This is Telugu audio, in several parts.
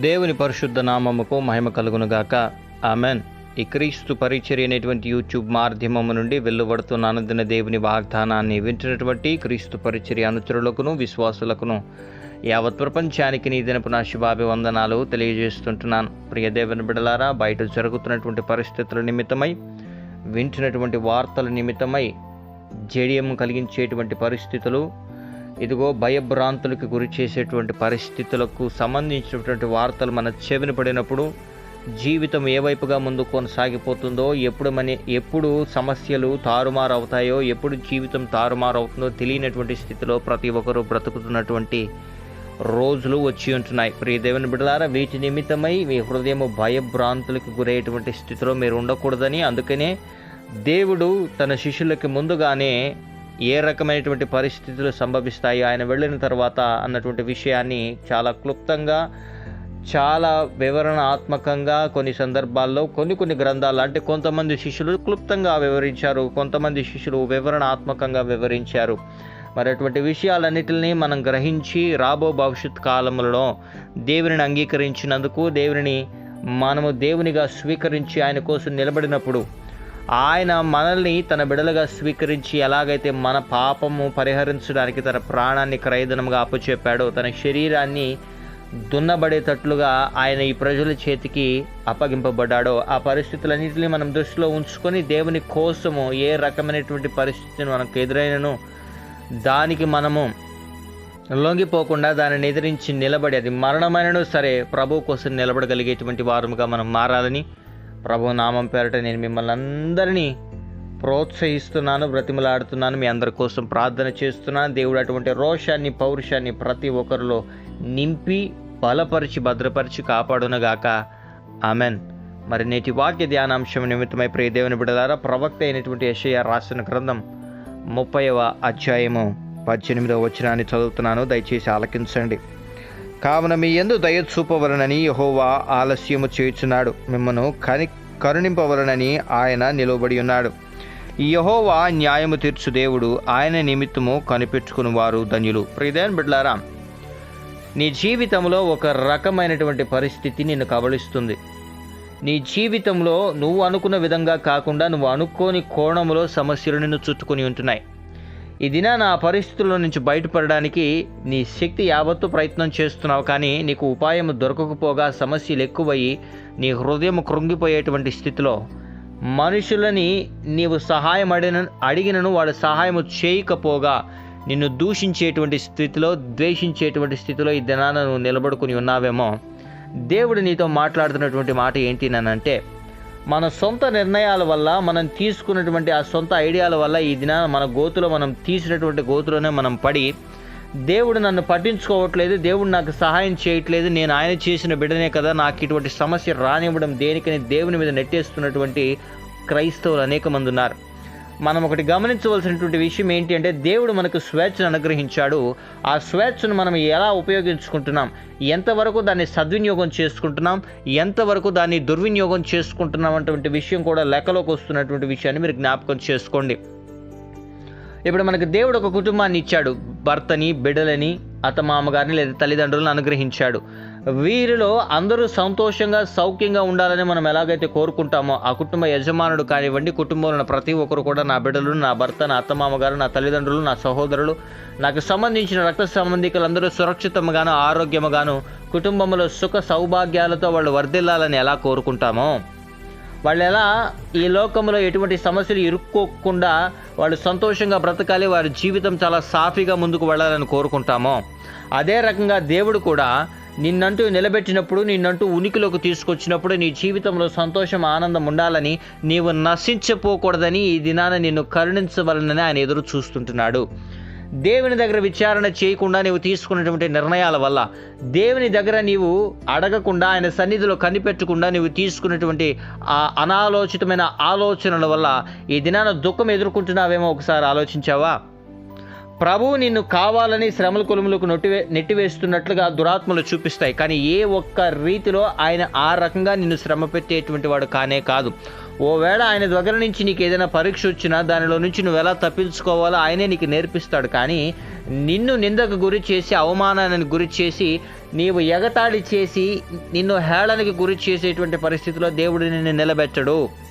దేవుని పరిశుద్ధ నామముకు మహిమ కలుగునుగాక. ఆమెన్. ఈ క్రీస్తు పరిచర్య అనేటువంటి యూట్యూబ్ మాధ్యమము నుండి వెలువడుతున్న అనుదిన దేవుని వాగ్దానాన్ని వింటున్నటువంటి క్రీస్తు పరిచర్య అనుచరులకును విశ్వాసులకును యావత్ ప్రపంచానికి నీ దినపు నా శుభాభివందనాలు తెలియజేస్తుంటున్నాను. ప్రియ దేవుని బిడలారా బయట జరుగుతున్నటువంటి పరిస్థితుల నిమిత్తమై వింటున్నటువంటి వార్తల నిమిత్తమై జడియం కలిగించేటువంటి పరిస్థితులు ఇదిగో భయభ్రాంతులకు గురి చేసేటువంటి పరిస్థితులకు సంబంధించినటువంటి వార్తలు మన చెవిన పడినప్పుడు జీవితం ఏ వైపుగా ముందు కొనసాగిపోతుందో ఎప్పుడు మన ఎప్పుడు సమస్యలు తారుమారు అవుతాయో ఎప్పుడు జీవితం తారుమారు అవుతుందో తెలియనటువంటి స్థితిలో ప్రతి ఒక్కరూ బ్రతుకుతున్నటువంటి రోజులు వచ్చి ఉంటున్నాయి. ప్రియ దేవుని బిడ్డలారా వీటి నిమిత్తమై మీ హృదయం భయభ్రాంతులకు గురయ్యేటువంటి స్థితిలో మీరు ఉండకూడదని అందుకనే దేవుడు తన శిష్యులకి ముందుగానే ఏ రకమైనటువంటి పరిస్థితులు సంభవిస్తాయి ఆయన వెళ్ళిన తర్వాత అన్నటువంటి విషయాన్ని చాలా క్లుప్తంగా చాలా వివరణాత్మకంగా కొన్ని సందర్భాల్లో కొన్ని కొన్ని గ్రంథాలు అంటే కొంతమంది శిష్యులు క్లుప్తంగా వివరించారు కొంతమంది శిష్యులు వివరణాత్మకంగా వివరించారు. మరి అటువంటి విషయాలన్నిటిని మనం గ్రహించి రాబో భవిష్యత్ కాలంలో దేవుని అంగీకరించినందుకు దేవుని మనము దేవునిగా స్వీకరించి ఆయన కోసం నిలబడినప్పుడు ఆయన మనల్ని తన బిడలుగా స్వీకరించి ఎలాగైతే మన పాపము పరిహరించడానికి తన ప్రాణాన్ని క్రయధనంగా అప్పచెప్పాడో తన శరీరాన్ని దున్నబడేటట్లుగా ఆయన ఈ ప్రజల చేతికి అప్పగింపబడ్డాడో ఆ పరిస్థితులన్నింటినీ మనం దృష్టిలో ఉంచుకొని దేవుని కోసము ఏ రకమైనటువంటి పరిస్థితిని మనకు ఎదురైనను దానికి మనము లొంగిపోకుండా దానిని ఎదిరించి నిలబడి అది మరణమైనను సరే ప్రభు కోసం నిలబడగలిగేటువంటి వారముగా మనం మారాలని ప్రభు నామం పేరట నేను మిమ్మల్ని అందరినీ ప్రోత్సహిస్తున్నాను బ్రతిమలాడుతున్నాను మీ అందరి కోసం ప్రార్థన చేస్తున్నాను. దేవుడు అటువంటి రోషాన్ని పౌరుషాన్ని ప్రతి ఒక్కరిలో నింపి బలపరిచి భద్రపరిచి కాపాడునగాక. ఆమెన్. మరి నేటి వాక్య ధ్యానాంశం నిమిత్తమై ప్రియ దేవుని బిడలారా ప్రవక్త అయినటువంటి యషయ రాసిన గ్రంథం ముప్పైవ అధ్యాయము పద్దెనిమిదవ వచనాన్ని చదువుతున్నాను. దయచేసి ఆలకించండి. కావున మీ ఎందు దయచూపవలనని యహోవా ఆలస్యము చేయుచున్నాడు. మిమ్మను కని కరుణింపవలనని ఆయన నిలబడి ఉన్నాడు. ఈ యహోవా న్యాయము తీర్చు దేవుడు ఆయన నిమిత్తము కనిపెట్టుకుని వారు ధన్యులు. ప్రిదేన్ బిడ్లారా నీ జీవితంలో ఒక రకమైనటువంటి పరిస్థితి నిన్ను కబళిస్తుంది. నీ జీవితంలో నువ్వు అనుకున్న విధంగా కాకుండా నువ్వు అనుకోని కోణంలో సమస్యలు నిన్ను చుట్టుకొని ఉంటున్నాయి. ఈ దిన నా పరిస్థితుల్లో నుంచి బయటపడడానికి నీ శక్తి యావత్తు ప్రయత్నం చేస్తున్నావు కానీ నీకు ఉపాయం దొరకకపోగా సమస్యలు ఎక్కువయ్యి నీ హృదయం కృంగిపోయేటువంటి స్థితిలో మనుషులని నీవు సహాయం అడిగిన అడిగినను వాడు సహాయం చేయకపోగా నిన్ను దూషించేటువంటి స్థితిలో ద్వేషించేటువంటి స్థితిలో ఈ దినాన నువ్వు నిలబడుకుని ఉన్నావేమో. దేవుడు నీతో మాట్లాడుతున్నటువంటి మాట ఏంటి అంటే మన సొంత నిర్ణయాల వల్ల మనం తీసుకున్నటువంటి ఆ సొంత ఐడియాల వల్ల ఈ దినాన మన గోతులో మనం తీసినటువంటి గోతులోనే మనం పడి దేవుడు నన్ను పట్టించుకోవట్లేదు దేవుడు నాకు సహాయం చేయట్లేదు నేను ఆయన చేసిన బిడ్డనే కదా నాకు ఇటువంటి సమస్య రానివ్వడం దేనికని దేవుని మీద నెట్టేస్తున్నటువంటి క్రైస్తవులు అనేక మంది ఉన్నారు. మనం ఒకటి గమనించవలసినటువంటి విషయం ఏంటి అంటే దేవుడు మనకు స్వేచ్ఛను అనుగ్రహించాడు. ఆ స్వేచ్ఛను మనం ఎలా ఉపయోగించుకుంటున్నాం? ఎంతవరకు దాన్ని సద్వినియోగం చేసుకుంటున్నాం? ఎంతవరకు దాన్ని దుర్వినియోగం చేసుకుంటున్నాం అటువంటి విషయం కూడా లెక్కలోకి వస్తున్నటువంటి విషయాన్ని మీరు జ్ఞాపకం చేసుకోండి. ఇప్పుడు మనకు దేవుడు ఒక కుటుంబాన్ని ఇచ్చాడు. భర్తని బిడ్డలని అత్తమామగారిని లేదా తల్లిదండ్రులను అనుగ్రహించాడు. వీరిలో అందరూ సంతోషంగా సౌఖ్యంగా ఉండాలని మనం ఎలాగైతే కోరుకుంటామో ఆ కుటుంబ యజమానుడు కానివ్వండి కుటుంబంలో ఉన్న ప్రతి ఒక్కరు కూడా నా బిడ్డలు నా భర్త నా అత్తమామగారు నా తల్లిదండ్రులు నా సహోదరులు నాకు సంబంధించిన రక్త సంబంధికులందరూ సురక్షితంగాను ఆరోగ్యముగాను కుటుంబంలో సుఖ సౌభాగ్యాలతో వాళ్ళు వర్ధిల్లాలని ఎలా కోరుకుంటామో వాళ్ళు ఎలా ఈ లోకంలో ఎటువంటి సమస్యలు ఇరుక్కోకుండా వాళ్ళు సంతోషంగా బ్రతకాలి వారి జీవితం చాలా సాఫీగా ముందుకు వెళ్ళాలని కోరుకుంటామో అదే రకంగా దేవుడు కూడా నిన్నంటూ నిలబెట్టినప్పుడు నిన్నంటూ ఉనికిలోకి తీసుకొచ్చినప్పుడు నీ జీవితంలో సంతోషం ఆనందం ఉండాలని నీవు నశించిపోకూడదని ఈ దినాన నిన్ను కరుణించవలనని ఆయన ఎదురు చూస్తుంటున్నాడు. దేవుని దగ్గర విచారణ చేయకుండా నీవు తీసుకున్నటువంటి నిర్ణయాల వల్ల దేవుని దగ్గర నీవు అడగకుండా ఆయన సన్నిధిలో కనిపెట్టకుండా నీవు తీసుకున్నటువంటి ఆ అనాలోచితమైన ఆలోచనల వల్ల ఈ దినాన దుఃఖం ఎదుర్కొంటున్నావేమో ఒకసారి ఆలోచించావా? ప్రభువు నిన్ను కావాలని శ్రమల కులములకు నొట్టివే నెట్టివేస్తున్నట్లుగా దురాత్మలు చూపిస్తాయి. కానీ ఏ ఒక్క రీతిలో ఆయన ఆ రకంగా నిన్ను శ్రమ పెట్టేటువంటి వాడు కానే కాదు. ఓవేళ ఆయన దగ్గర నుంచి నీకు ఏదైనా పరీక్ష వచ్చినా దానిలో నుంచి నువ్వు ఎలా తప్పించుకోవాలో ఆయనే నీకు నేర్పిస్తాడు. కానీ నిన్ను నిందకు గురి చేసి అవమానానికి గురి చేసి నీవు ఎగతాళి చేసి నిన్ను హేళనకి గురి చేసేటువంటి పరిస్థితిలో దేవుడు నిన్ను నిలబెట్టడు.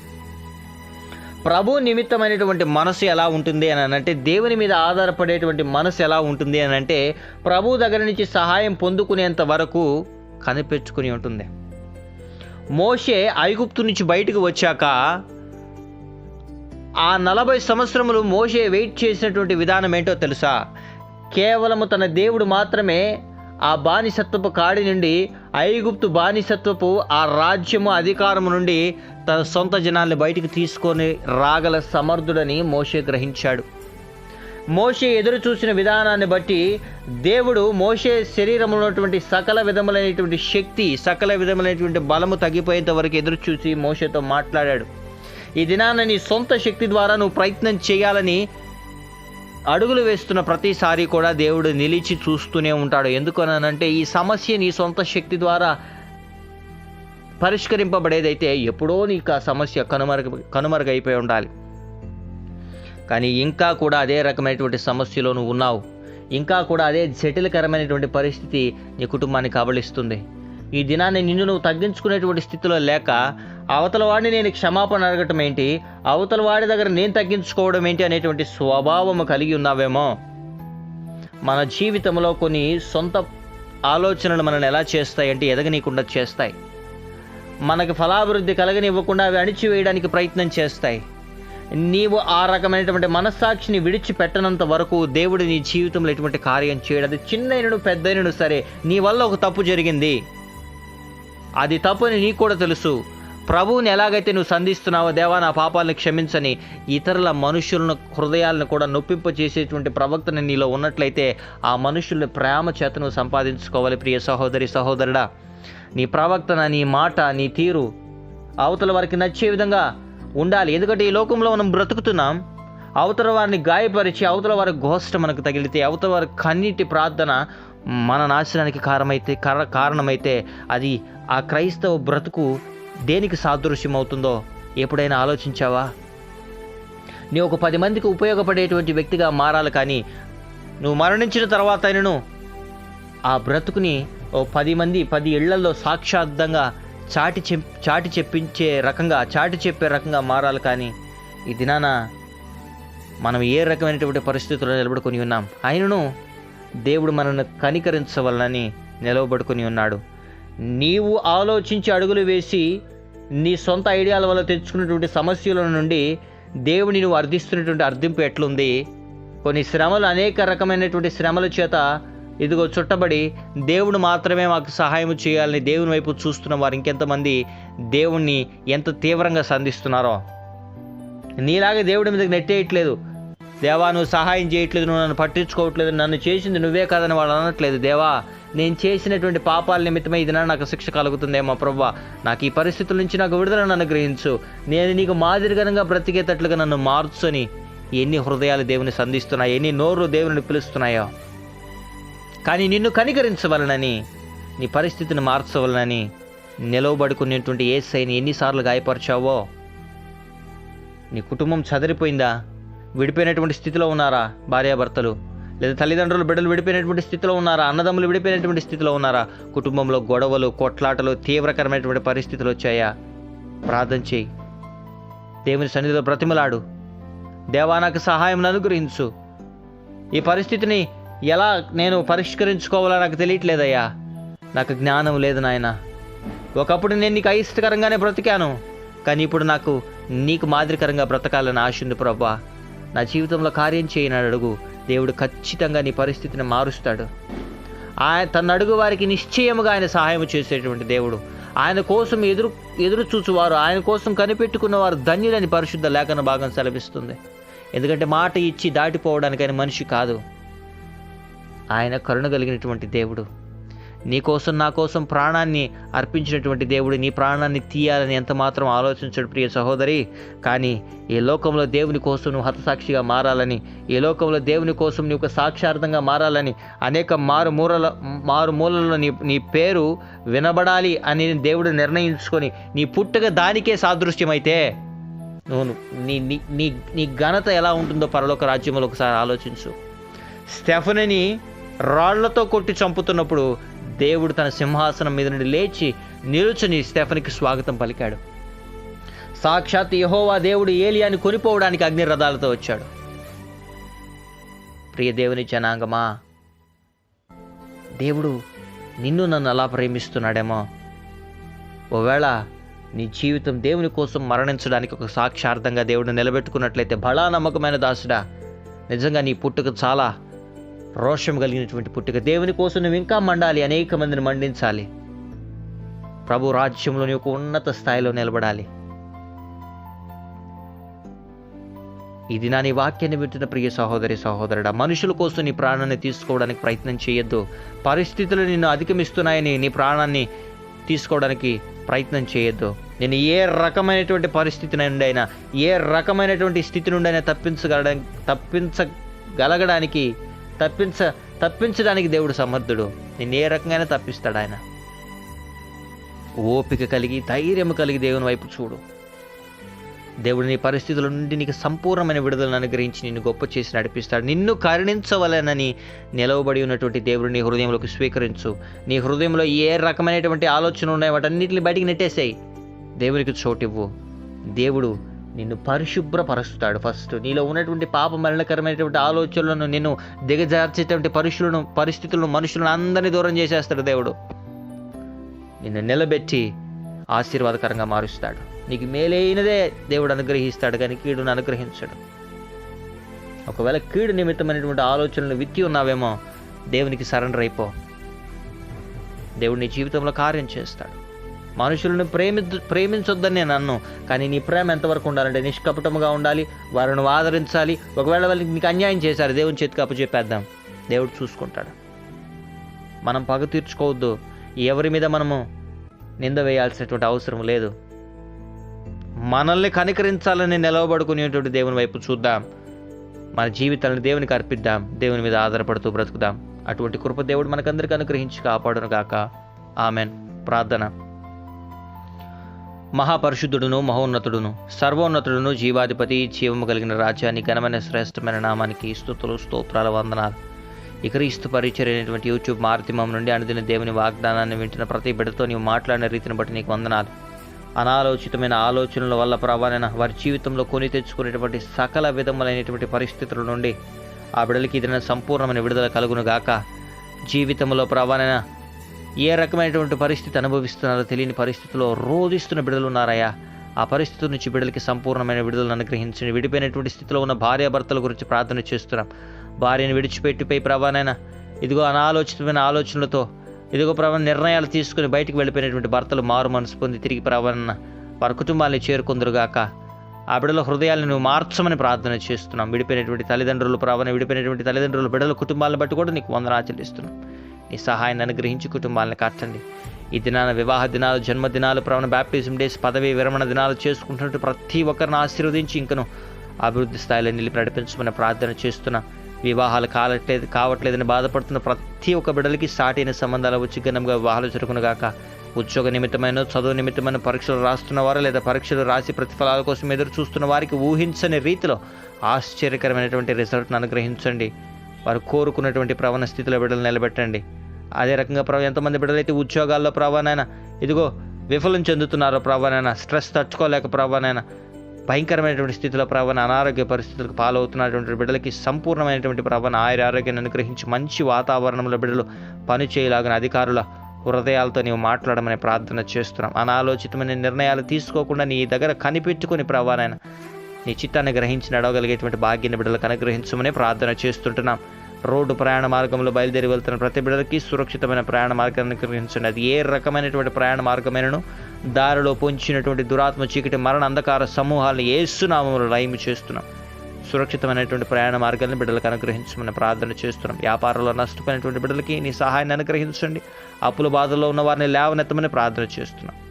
ప్రభు నిమిత్తమైనటువంటి మనసు ఎలా ఉంటుంది అని అంటే దేవుని మీద ఆధారపడేటువంటి మనసు ఎలా ఉంటుంది అని అంటే ప్రభు దగ్గర నుంచి సహాయం పొందుకునేంత వరకు కనిపెట్టుకుని ఉంటుంది. మోషే ఐగుప్తు నుంచి బయటకు వచ్చాక ఆ నలభై సంవత్సరములు మోషే వెయిట్ చేసినటువంటి విధానం ఏంటో తెలుసా? కేవలము తన దేవుడు మాత్రమే ఆ బానిసత్వపు కాడి నుండి ఐగుప్తు బానిసత్వపు ఆ రాజ్యము అధికారము నుండి తన సొంత జనాల్ని బయటికి తీసుకొని రాగల సమర్థుడని మోషే గ్రహించాడు. మోషే ఎదురు చూసిన విధానాన్ని బట్టి దేవుడు మోషే శరీరంలో ఉన్నటువంటి సకల విధములైనటువంటి శక్తి సకల విధములైనటువంటి బలము తగ్గిపోయేంత వరకు ఎదురు చూసి మోషేతో మాట్లాడాడు. ఈ దినాన నీ సొంత శక్తి ద్వారా నువ్వు ప్రయత్నం చేయాలని అడుగులు వేస్తున్న ప్రతిసారి కూడా దేవుడు నిలిచి చూస్తూనే ఉంటాడు. ఎందుకనంటే ఈ సమస్య నీ సొంత శక్తి ద్వారా పరిష్కరింపబడేదైతే ఎప్పుడో నీకు ఆ సమస్య కనుమరుగ కనుమరుగైపోయి ఉండాలి. కానీ ఇంకా కూడా అదే రకమైనటువంటి సమస్యలో నువ్వు ఉన్నావు. ఇంకా కూడా అదే జటిలకరమైనటువంటి పరిస్థితి నీ కుటుంబాన్ని కబలిస్తుంది ఈ దినాన్ని నిన్ను నువ్వు తగ్గించుకునేటువంటి స్థితిలో లేక అవతల వాడిని నేను క్షమాపణ అడగటం ఏంటి? అవతల వాడి దగ్గర నేను తగ్గించుకోవడం ఏంటి అనేటువంటి స్వభావము కలిగి ఉన్నావేమో? మన జీవితంలో కొన్ని సొంత ఆలోచనలు మనల్ని ఎలా చేస్తాయి అంటే ఎదగనీయకుండా చేస్తాయి. మనకు ఫలాభివృద్ధి కలగనివ్వకుండా అవి అణిచివేయడానికి ప్రయత్నం చేస్తాయి. నీవు ఆ రకమైనటువంటి మనస్సాక్షిని విడిచిపెట్టనంత వరకు దేవుడు నీ జీవితంలో ఎటువంటి కార్యం చేయడు. అది చిన్నైనను పెద్దైనను సరే నీ వల్ల ఒక తప్పు జరిగింది. అది తప్పు అని నీకు కూడా తెలుసు. ప్రభువుని ఎలాగైతే నువ్వు సంధిస్తున్నావో దేవా నా పాపాలను క్షమించని ఇతరుల మనుషులను హృదయాలను కూడా నొప్పింప చేసేటువంటి ప్రవక్తన నీలో ఉన్నట్లయితే ఆ మనుషుల ప్రేమ చేత నువ్వు సంపాదించుకోవాలి. ప్రియ సహోదరి సహోదరుడా నీ ప్రవక్తన నీ మాట నీ తీరు అవతల వారికి నచ్చే విధంగా ఉండాలి. ఎందుకంటే ఈ లోకంలో మనం బ్రతుకుతున్నాం. అవతల వారిని గాయపరిచి అవతల వారి గోష్ట మనకు తగిలితే అవతల వారి కన్నీటి ప్రార్థన మన నాశనానికి కారణమైతే కారణమైతే అది ఆ క్రైస్తవ బ్రతుకు దేనికి సాదృశ్యం అవుతుందో ఎప్పుడైనా ఆలోచించావా? నీ ఒక పది మందికి ఉపయోగపడేటువంటి వ్యక్తిగా మారాలి కానీ నువ్వు మరణించిన తర్వాత అయినను ఆ బ్రతుకుని ఓ పది మంది పది ఇళ్ళలో సాక్షాద్ధంగా చాటి చెప్ చాటి చెప్పించే రకంగా చాటి చెప్పే రకంగా మారాలి కానీ ఈ దినాన మనం ఏ రకమైనటువంటి పరిస్థితుల్లో నిలబడుకొని ఉన్నాం? ఆయనను దేవుడు మనల్ని కనికరించవలనని నిలవబడుకొని ఉన్నాడు. నీవు ఆలోచించి అడుగులు వేసి నీ సొంత ఐడియాల వల్ల తెచ్చుకున్నటువంటి సమస్యల నుండి దేవుని నువ్వు అర్థిస్తున్నటువంటి అర్థింపు ఎట్లుంది? కొన్ని శ్రమలు అనేక రకమైనటువంటి శ్రమల చేత ఇదిగో చుట్టబడి దేవుడు మాత్రమే మాకు సహాయం చేయాలని దేవుని వైపు చూస్తున్న వారు ఇంకెంతమంది దేవుణ్ణి ఎంత తీవ్రంగా సంధిస్తున్నారో. నీలాగే దేవుడి మీదకి నెట్టేయట్లేదు. దేవా నువ్వు సహాయం చేయట్లేదు నువ్వు నన్ను పట్టించుకోవట్లేదు నన్ను చేసింది నువ్వే కాదని వాళ్ళు అనట్లేదు. దేవా నేను చేసినటువంటి పాపాల నిమిత్తమే ఇది నాకు శిక్ష కలుగుతుందేమో ప్రభా నాకు ఈ పరిస్థితుల నుంచి నాకు విడుదలను అనుగ్రహించు. నేను నీకు మాదిరిగనంగా బ్రతికేటట్లుగా నన్ను మార్చుని. ఎన్ని హృదయాలు దేవుని సంధిస్తున్నాయి ఎన్ని నోరు దేవుని పిలుస్తున్నాయో. కానీ నిన్ను కనికరించవలనని నీ పరిస్థితిని మార్చవలనని నిలవబడుకునేటువంటి ఏ సైని ఎన్నిసార్లు గాయపరిచావో? నీ కుటుంబం చదిరిపోయిందా? విడిపోయినటువంటి స్థితిలో ఉన్నారా భార్యాభర్తలు? లేదా తల్లిదండ్రులు బిడ్డలు విడిపోయినటువంటి స్థితిలో ఉన్నారా? అన్నదమ్ములు విడిపోయినటువంటి స్థితిలో ఉన్నారా? కుటుంబంలో గొడవలు కొట్లాటలు తీవ్రకరమైనటువంటి పరిస్థితులు వచ్చాయా? ప్రార్థన చేయి. దేవుని సన్నిధిలో బ్రతిమలాడు. దేవా నాకు సహాయం అనుగ్రహించు. ఈ పరిస్థితిని ఎలా నేను పరిష్కరించుకోవాలో నాకు తెలియట్లేదయ్యా. నాకు జ్ఞానం లేదు నాయన. ఒకప్పుడు నేను నీకు అయిష్టకరంగానే బ్రతికాను. కానీ ఇప్పుడు నాకు నీకు మాదిరికరంగా బ్రతకాలని ఆశ ఉంది ప్రభా నా జీవితంలో కార్యం చేయని అడుగు. దేవుడు ఖచ్చితంగా నీ పరిస్థితిని మారుస్తాడు. ఆయన తన అడుగు వారికి నిశ్చయముగా ఆయన సహాయం చేసేటువంటి దేవుడు. ఆయన కోసం ఎదురు ఎదురు చూచువారు ఆయన కోసం కనిపెట్టుకున్నవారు ధన్యులని పరిశుద్ధ లేఖన భాగం సెలభిస్తుంది ఎందుకంటే మాట ఇచ్చి దాటిపోవడానికి ఆయన మనిషి కాదు. ఆయన కరుణ కలిగినటువంటి దేవుడు. నీకోసం నా కోసం ప్రాణాన్ని అర్పించినటువంటి దేవుడు నీ ప్రాణాన్ని తీయాలని ఎంత మాత్రం ఆలోచించడు ప్రియ సహోదరి. కానీ ఈ లోకంలో దేవుని కోసం నువ్వు హతసాక్షిగా మారాలని ఈ లోకంలో దేవుని కోసం నువ్వు ఒక సాక్షార్థంగా మారాలని అనేక మారుమూరల మారుమూలలో నీ నీ పేరు వినబడాలి అని దేవుడు నిర్ణయించుకొని నీ పుట్టుక దానికే సాదృశ్యమైతే నువ్వు నీ నీ నీ నీ ఘనత ఎలా ఉంటుందో పరలోక రాజ్యంలో ఒకసారి ఆలోచించు. స్టెఫనని రాళ్ళతో కొట్టి చంపుతున్నప్పుడు దేవుడు తన సింహాసనం మీద నుండి లేచి నిలుచుని స్టెఫన్కి స్వాగతం పలికాడు. సాక్షాత్ యహోవా దేవుడు ఏలియాని కొనిపోవడానికి అగ్ని రథాలతో వచ్చాడు. ప్రియ దేవుని జనాంగమా దేవుడు నిన్ను నన్ను అలా ప్రేమిస్తున్నాడేమో. ఒకవేళ నీ జీవితం దేవుని కోసం మరణించడానికి ఒక సాక్షార్థంగా దేవుడు నిలబెట్టుకున్నట్లయితే బలా నమ్మకమైన దాసుడా. నిజంగా నీ పుట్టుక చాలా రోషం కలిగినటువంటి పుట్టుక దేవుని కోసం నువ్వు ఇంకా మండాలి అనేక మందిని మండించాలి. ప్రభు రాజ్యంలోని ఒక ఉన్నత స్థాయిలో నిలబడాలి. ఇది నా నీ వాక్యాన్ని వింటున్న ప్రియ సహోదరి సహోదరుడా మనుషుల కోసం నీ ప్రాణాన్ని తీసుకోవడానికి ప్రయత్నం చేయొద్దు. పరిస్థితులు నిన్ను అధిగమిస్తున్నాయని నీ ప్రాణాన్ని తీసుకోవడానికి ప్రయత్నం చేయొద్దు. నేను ఏ రకమైనటువంటి పరిస్థితి నుండి అయినా ఏ రకమైనటువంటి స్థితి నుండి అయినా తప్పించగల తప్పించగలగడానికి తప్పించ తప్పించడానికి దేవుడు సమర్థుడు. నేను ఏ రకంగా తప్పిస్తాడు ఆయన. ఓపిక కలిగి ధైర్యం కలిగి దేవుని వైపు చూడు. దేవుడు నీ పరిస్థితుల నుండి నీకు సంపూర్ణమైన విడుదలను అనుగ్రహించి నిన్ను గొప్ప చేసి నడిపిస్తాడు. నిన్ను కరుణించవలనని నిలవబడి ఉన్నటువంటి దేవుడు నీ హృదయంలోకి స్వీకరించు. నీ హృదయంలో ఏ రకమైనటువంటి ఆలోచనలు ఉన్నాయో వాటన్నిటిని బయటికి నెట్టేసాయి. దేవునికి చోటివ్వు. దేవుడు నిన్ను పరిశుభ్రపరుస్తాడు ఫస్ట్. నీలో ఉన్నటువంటి పాప మరణకరమైనటువంటి ఆలోచనలను నిన్ను దిగజార్చేటువంటి పరుషులను పరిస్థితులను మనుషులను అందరినీ దూరం చేసేస్తాడు దేవుడు. నిన్ను నిలబెట్టి ఆశీర్వాదకరంగా మారుస్తాడు. నీకు మేలైనదే దేవుడు అనుగ్రహిస్తాడు కానీ కీడును అనుగ్రహించడు. ఒకవేళ కీడు నిమిత్తమైనటువంటి ఆలోచనలు విత్తి ఉన్నావేమో దేవునికి సరెండర్ అయిపో. దేవుడు నీ జీవితంలో కార్యం చేస్తాడు. మనుషులను ప్రేమి ప్రేమించొద్దని నేను అన్ను కానీ నీ ప్రేమ ఎంతవరకు ఉండాలంటే నిష్కపటముగా ఉండాలి వారిని ఆదరించాలి. ఒకవేళ వాళ్ళకి నీకు అన్యాయం చేశారు దేవుని చేతికి అప్పచెప్పేద్దాం దేవుడు చూసుకుంటాడు. మనం పగ తీర్చుకోవద్దు. ఎవరి మీద మనము నింద వేయాల్సినటువంటి అవసరం లేదు. మనల్ని కనికరించాలని నిలవబడుకునేటువంటి దేవుని వైపు చూద్దాం. మన జీవితాలను దేవునికి అర్పిద్దాం. దేవుని మీద ఆధారపడుతూ బ్రతుకుదాం. అటువంటి కృప దేవుడు మనకందరికీ అనుగ్రహించి కాపాడును గాక ఆమెన్. ప్రార్థన. మహాపరిశుద్ధుడును మహోన్నతుడును సర్వోన్నతుడును జీవాధిపతి జీవము కలిగిన రాజ్యాన్ని ఘనమైన శ్రేష్టమైన నామానికి స్థుతులు స్తోత్రాల వందనాలు. ఈ క్రీస్తు పరిచయం అయినటువంటి యూట్యూబ్ మాధ్యమం నుండి అనుదిన దేవుని వాగ్దానాన్ని వింటున్న ప్రతి బిడ్డతో నీవు మాట్లాడిన రీతిని బట్టి నీకు వందనాలు. అనాలోచితమైన ఆలోచనల వల్ల ప్రభావైన వారి జీవితంలో కొని తెచ్చుకునేటువంటి సకల విధములైనటువంటి పరిస్థితుల నుండి ఆ బిడ్డలకి ఇదైనా సంపూర్ణమైన విడుదల కలుగును గాక. జీవితంలో ప్రభావైన ఏ రకమైనటువంటి పరిస్థితి అనుభవిస్తున్నారో తెలియని పరిస్థితిలో రోధిస్తున్న బిడ్డలు ఉన్నారయ్యా. ఆ పరిస్థితి నుంచి బిడ్డలకి సంపూర్ణమైన విడుదలను అనుగ్రహించండి. విడిపోయినటువంటి స్థితిలో ఉన్న భార్యాభర్తల గురించి ప్రార్థన చేస్తున్నాం. భార్యను విడిచిపెట్టిపోయి ప్రభానైనా ఇదిగో అనాలోచితమైన ఆలోచనలతో ఇదిగో ప్రభావ నిర్ణయాలు తీసుకుని బయటికి వెళ్ళిపోయినటువంటి భర్తలు మారు మనసు పొంది తిరిగి ప్రభాన వారి కుటుంబాన్ని చేరుకుందరుగాక ఆ బిడ్డల హృదయాలను నువ్వు మార్చమని ప్రార్థన చేస్తున్నాం. విడిపోయినటువంటి తల్లిదండ్రులు ప్రావణ విడిపోయినటువంటి తల్లిదండ్రులు బిడ్డల కుటుంబాలను బట్టి కూడా నీకు వందన ఆచరిస్తున్నాం నీ సహాయాన్ని అనుగ్రహించి కుటుంబాలను కట్టండి ఈ దినాన వివాహ దినాలు జన్మదినాలు ప్రవణ బ్యాప్టిజం డేస్ పదవి విరమణ దినాలు చేసుకుంటున్నట్టు ప్రతి ఒక్కరిని ఆశీర్వదించి ఇంకను అభివృద్ధి స్థాయిలో నిలిపి నడిపించమని ప్రార్థన చేస్తున్నా. వివాహాలు కావట్లేదు కావట్లేదని బాధపడుతున్న ప్రతి ఒక్క బిడ్డలకి సాటైన సంబంధాలు వచ్చి ఘనంగా వివాహాలు జరుగునుగాక ఉద్యోగ నిమిత్తమైన చదువు నిమిత్తమైన పరీక్షలు రాస్తున్న వారు లేదా పరీక్షలు రాసి ప్రతిఫలాల కోసం ఎదురు చూస్తున్న వారికి ఊహించని రీతిలో ఆశ్చర్యకరమైనటువంటి రిజల్ట్ను అనుగ్రహించండి. వారు కోరుకున్నటువంటి ప్రవణ స్థితిలో బిడ్డలు నిలబెట్టండి. అదే రకంగా ప్రభు ఎంతమంది బిడ్డలైతే ఉద్యోగాల్లో ప్రభానైనా ఇదిగో విఫలం చెందుతున్నారో ప్రభానైనా స్ట్రెస్ తట్టుకోలేక ప్రభానైనా భయంకరమైనటువంటి స్థితిలో ప్రభాన అనారోగ్య పరిస్థితులకు పాలవుతున్నటువంటి బిడ్డలకి సంపూర్ణమైనటువంటి ప్రభాన ఆయుర ఆరోగ్యాన్ని అనుగ్రహించి మంచి వాతావరణంలో బిడ్డలు పనిచేయలాగిన అధికారుల హృదయాలతో నీవు మాట్లాడమని ప్రార్థన చేస్తున్నాం. అనాలోచితమైన నిర్ణయాలు తీసుకోకుండా నీ దగ్గర కనిపెట్టుకుని ప్రభానైనా నీ చిత్తాన్ని గ్రహించి నడవగలిగేటువంటి భాగ్యాన్ని బిడ్డలకు అనుగ్రహించమని ప్రార్థన చేస్తుంటున్నాం. రోడ్డు ప్రయాణ మార్గంలో బయలుదేరి వెళ్తున్న ప్రతి బిడ్డలకి సురక్షితమైన ప్రయాణ మార్గాన్ని కలిగించండి అది ఏ రకమైనటువంటి ప్రయాణ మార్గమైనను? దారిలో పొంచినటువంటి దురాత్మ చీకటి మరణ అంధకార సమూహాలను ఏసునామంలో లైమ్ చేస్తున్నాం. సురక్షితమైనటువంటి ప్రయాణ మార్గాన్ని బిడ్డలకు అనుగ్రహించమని ప్రార్థన చేస్తున్నాం. వ్యాపారంలో నష్టపోయినటువంటి బిడ్డలకి నీ సహాయాన్ని అనుగ్రహించండి. అప్పుల బాధల్లో ఉన్న వారిని లేవనెత్తమని ప్రార్థన చేస్తున్నాం.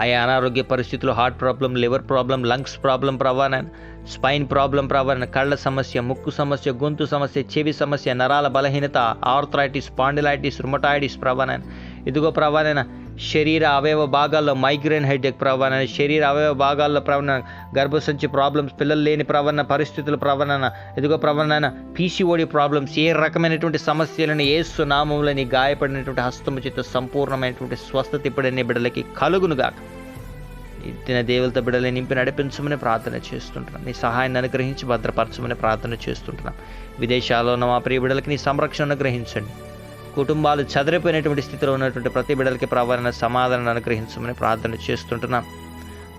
అయ్యే అనారోగ్య పరిస్థితులు heart problem liver problem lungs problem ప్రవాణ spine problem ప్రవాణ కళ్ళ సమస్య ముక్కు సమస్య గొంతు సమస్య చెవి సమస్య నరాల బలహీనత ఆర్థరైటిస్ పాండిలైటిస్ రుమటాయిటిస్ ప్రవాణ ఇదిగో ప్రవాణ శరీర అవయవ భాగాల్లో మైగ్రేన్ హెడేక్ ప్రవణ శరీర అవయవ భాగాల్లో ప్రవణ గర్భసంచి ప్రాబ్లమ్స్ పిల్లలు లేని ప్రవణ పరిస్థితుల ప్రవణన ఎదుగు ప్రవణన పీసీఓడి ప్రాబ్లమ్స్ ఏ రకమైనటువంటి సమస్యలను ఏసు సునామంలోని గాయపడినటువంటి హస్తము చేత సంపూర్ణమైనటువంటి స్వస్థత ఇప్పుడనే బిడ్డలకి కలుగునుగాక ఇచ్చిన దేవులతో బిడ్డలు నింపి నడిపించమని ప్రార్థన చేస్తుంటున్నాం. నీ సహాయాన్ని అనుగ్రహించి భద్రపరచమని ప్రార్థన చేస్తుంటున్నాం. విదేశాల్లో ఉన్న మా ప్రియ బిడ్డలకి నీ సంరక్షణ అనుగ్రహించండి. కుటుంబాలు చదిరిపోయినటువంటి స్థితిలో ఉన్నటువంటి ప్రతి బిడ్డలకి ప్రవరణ సమాధానం అనుగ్రహించమని ప్రార్థన చేస్తుంటున్నాం.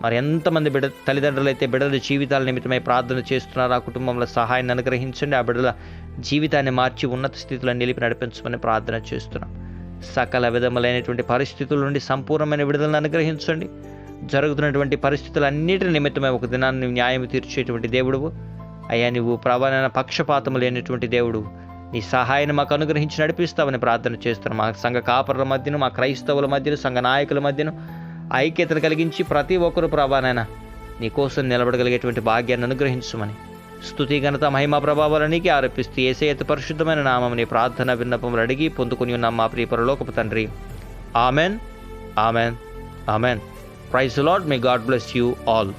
మరి ఎంతమంది బిడ్డ తల్లిదండ్రులు అయితే బిడ్డల జీవితాల నిమిత్తమై ప్రార్థన చేస్తున్నారు ఆ కుటుంబంలో సహాయాన్ని అనుగ్రహించండి. ఆ బిడ్డల జీవితాన్ని మార్చి ఉన్నత స్థితిలో నిలిపి నడిపించమని ప్రార్థన చేస్తున్నాం. సకల విధములైనటువంటి పరిస్థితుల నుండి సంపూర్ణమైన విడుదలను అనుగ్రహించండి. జరుగుతున్నటువంటి పరిస్థితులన్నిటి నిమిత్తమై ఒక దినాన్ని న్యాయం తీర్చేటువంటి దేవుడువు. అయ్యా నువ్వు ప్రవణ పక్షపాతము లేనటువంటి దేవుడు నీ సహాయాన్ని మాకు అనుగ్రహించి నడిపిస్తామని ప్రార్థన చేస్తున్నాం. మా సంఘ కాపరుల మధ్యను మా క్రైస్తవుల మధ్యను సంఘ నాయకుల మధ్యను ఐక్యతను కలిగించి ప్రతి ఒక్కరు ప్రభానైనా నీ కోసం నిలబడగలిగేటువంటి భాగ్యాన్ని అనుగ్రహించమని. స్థుతి ఘనత మహిమా ప్రభావాలనికి ఆరోపిస్తూ ఏసేత పరిశుద్ధమైన నామం నీ ప్రార్థన విన్నపములు అడిగి పొందుకుని ఉన్న మా ప్రియపరలోకపు తండ్రి. Amen. Amen. Amen. Praise Lord may God bless you all.